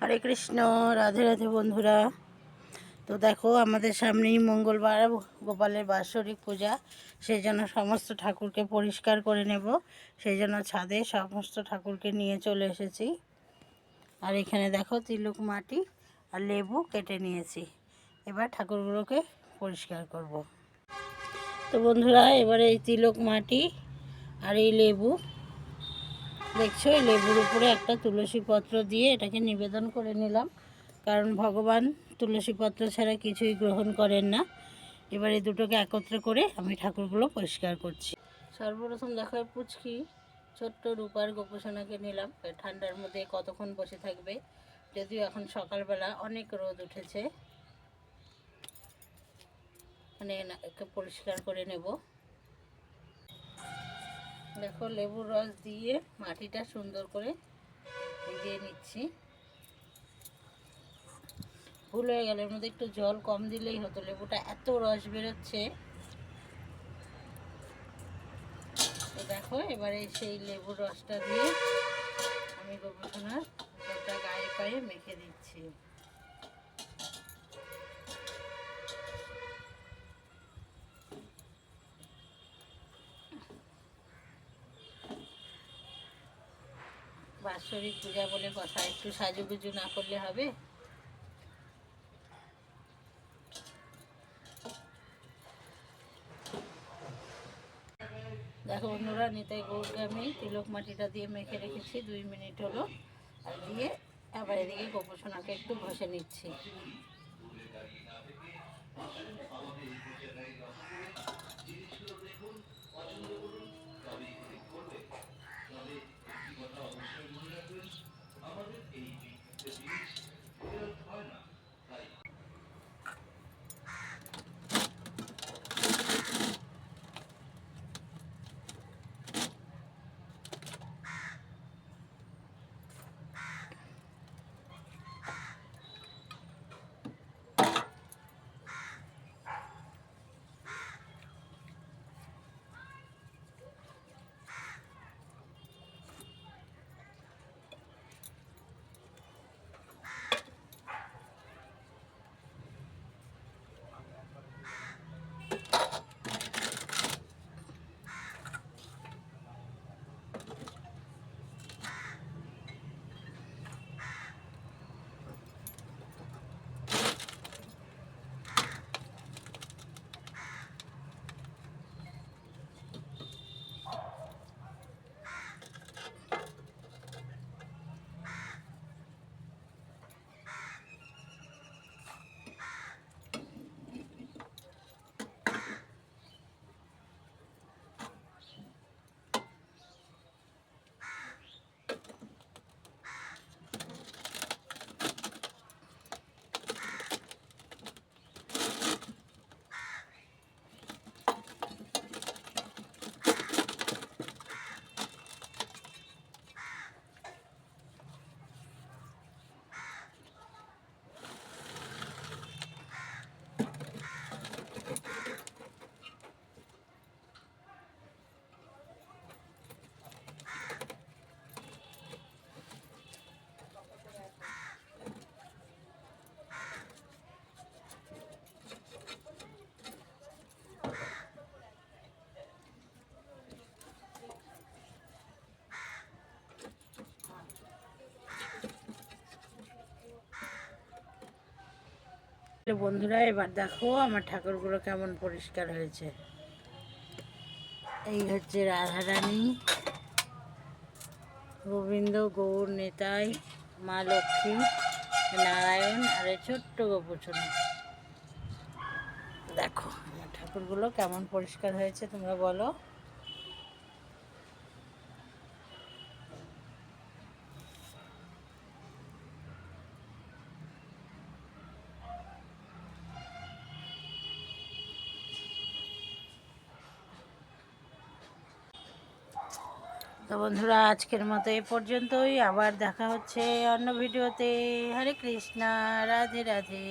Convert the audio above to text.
হরে কৃষ্ণ, রাধে রাধে বন্ধুরা। তো দেখো, আমাদের সামনেই মঙ্গলবার, গোপালের বাৎসরিক পূজা। সেই জন্য সমস্ত ঠাকুরকে পরিষ্কার করে নেব। সেই জন্য ছাদে সমস্ত ঠাকুরকে নিয়ে চলে এসেছি। আর এখানে দেখো, তিলুক মাটি আর লেবু কেটে নিয়েছি। এবার ঠাকুরগুলোকে পরিষ্কার করব। তো বন্ধুরা, এবারে এই তিলক মাটি আর এই লেবু দেখছ, এই লেবুর উপরে একটা তুলসী পত্র দিয়ে এটাকে নিবেদন করে নিলাম। কারণ ভগবান তুলসী পত্র ছাড়া কিছুই গ্রহণ করেন না। এবার এই দুটোকে একত্র করে আমি ঠাকুরগুলো পরিষ্কার করছি। সর্বপ্রথম দেখো এই পুচকি, ছোট্ট রূপার গোপোষণাকে নিলাম। ঠান্ডার মধ্যে কতক্ষণ বসে থাকবে? যদিও এখন সকালবেলা অনেক রোদ উঠেছে। মানে একে পরিষ্কার করে নেব। দেখো লেবুর রস দিয়ে মাটিটা সুন্দর করে ভিজিয়ে নিচ্ছি। ভুল হয়ে গেল, এর মধ্যে একটু জল কম দিলেই হতো, লেবুটা এত রস বেরোচ্ছে। তো দেখো, এবারে সেই লেবুর রসটা দিয়ে আমি গবেষণার গোটা গায়ে পায়ে মেখে দিচ্ছি। বাৎসরিক পূজা বলে কথা, একটু সাজুগুজু না করলে হবে? দেখো অন্যরা নিতাই গৌরকে আমি তিলক মাটিটা দিয়ে মেখে রেখেছি, দুই মিনিট হলো, আর দিয়ে আবার এদিকে গোপোষণাকে একটু ঘষে নিচ্ছি। বন্ধুরা, এবার দেখো আমার ঠাকুরগুলো কেমন পরিষ্কার হয়েছে। এই হচ্ছে রাধারানী, গোবিন্দ, গৌর, নেতাই, মা লক্ষ্মী, নারায়ণ আর এই ছোট্ট গোপুছন দেখো, আমার ঠাকুরগুলো কেমন পরিষ্কার হয়েছে তোমরা বলো। তো বন্ধুরা, আজকের মতো এ পর্যন্তই। আবার দেখা হচ্ছে অন্য ভিডিওতে। হরে কৃষ্ণা, রাধে রাধে।